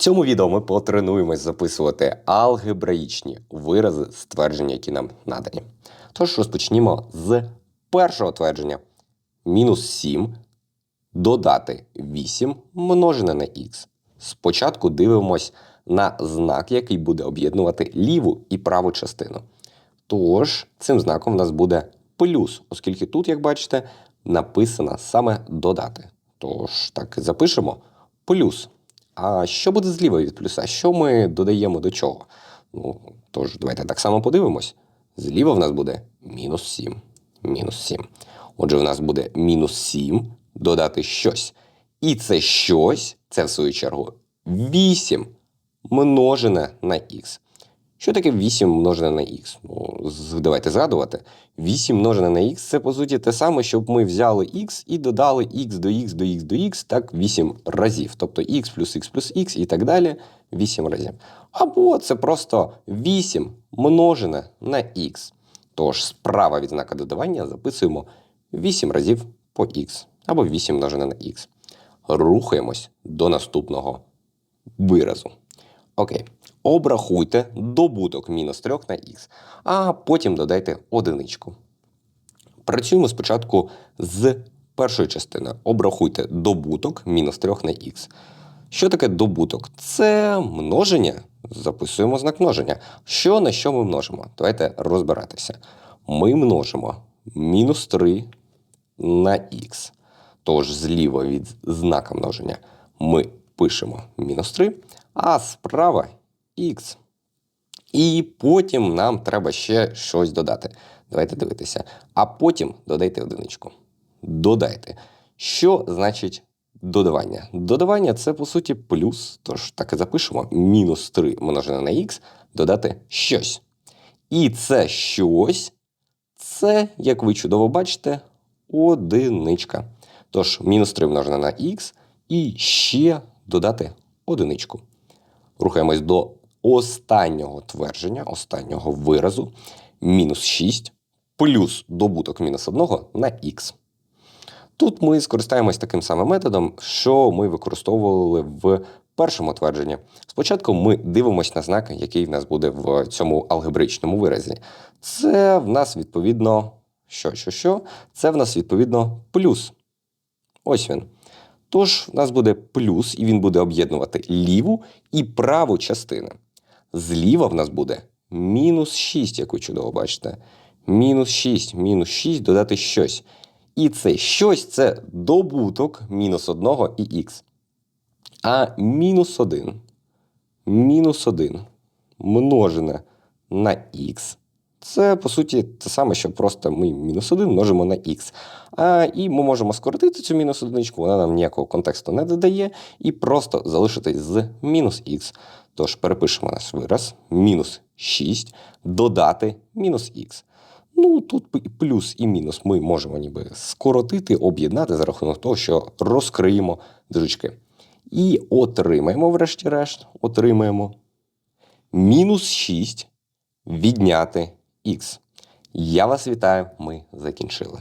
цьому відео ми потренуємось записувати алгебраїчні вирази з твердження, які нам надані. Тож розпочнімо з першого твердження. Мінус 7 додати 8 множене на х. Спочатку дивимось на знак, який буде об'єднувати ліву і праву частину. Тож, цим знаком в нас буде плюс, оскільки тут, як бачите, написано саме додати. Тож, так запишемо плюс. А що буде зліва від плюса? Що ми додаємо до чого? Ну, тож, давайте так само подивимось. Зліва в нас буде мінус 7. Мінус 7. Отже, в нас буде мінус 7 додати щось. І це щось, це в свою чергу 8 множене на х. Що таке 8 множене на х? Ну, давайте згадувати. 8 множене на х це по суті те саме, щоб ми взяли х і додали х до х до х до х так 8 разів. Тобто х плюс х плюс х і так далі 8 разів. Або це просто 8 множене на х. Тож справа від знака додавання записуємо 8 разів по х або 8 множене на х. Рухаємось до наступного виразу. Окей. Обрахуйте добуток мінус 3 на х, а потім додайте одиничку. Працюємо спочатку з першої частини. Обрахуйте добуток мінус 3 на х. Що таке добуток? Це множення. Записуємо знак множення. Що на що ми множимо? Давайте розбиратися. Ми множимо мінус 3 на х. Тож зліва від знака множення ми пишемо мінус 3, а справа х. І потім нам треба ще щось додати. Давайте дивитися. А потім додайте одиничку. Додайте. Що значить додавання? Додавання це по суті плюс, тож так і запишемо: мінус 3 множене на х, додати щось. І це щось, це, як ви чудово бачите, одиничка. Тож мінус 3 множене на х і ще додати одиничку. Рухаємось до останнього твердження, останнього виразу. Мінус 6 плюс добуток мінус 1 на х. Тут ми скористаємось таким самим методом, що ми використовували в першому твердженні. Спочатку ми дивимося на знак, який в нас буде в цьому алгебраїчному виразі. Це в нас відповідно що, що, що? Це в нас відповідно плюс. Ось він. Тож в нас буде плюс, і він буде об'єднувати ліву і праву частини. Зліва в нас буде мінус 6, як ви чудово бачите. Мінус 6, мінус 6 додати щось. І це щось це добуток мінус 1 і х. А мінус 1, мінус 1 множене на х. Це, по суті, те саме, що просто ми мінус 1 множимо на х. А, і ми можемо скоротити цю мінус одиничку, вона нам ніякого контексту не додає, і просто залишитись з мінус х. Тож перепишемо наш вираз мінус 6 додати мінус х. Ну, тут плюс і мінус ми можемо ніби скоротити, об'єднати за рахунок того, що розкриємо дужечки. І отримаємо, врешті-решт, отримаємо мінус 6 відняти х. Я вас вітаю, ми закінчили.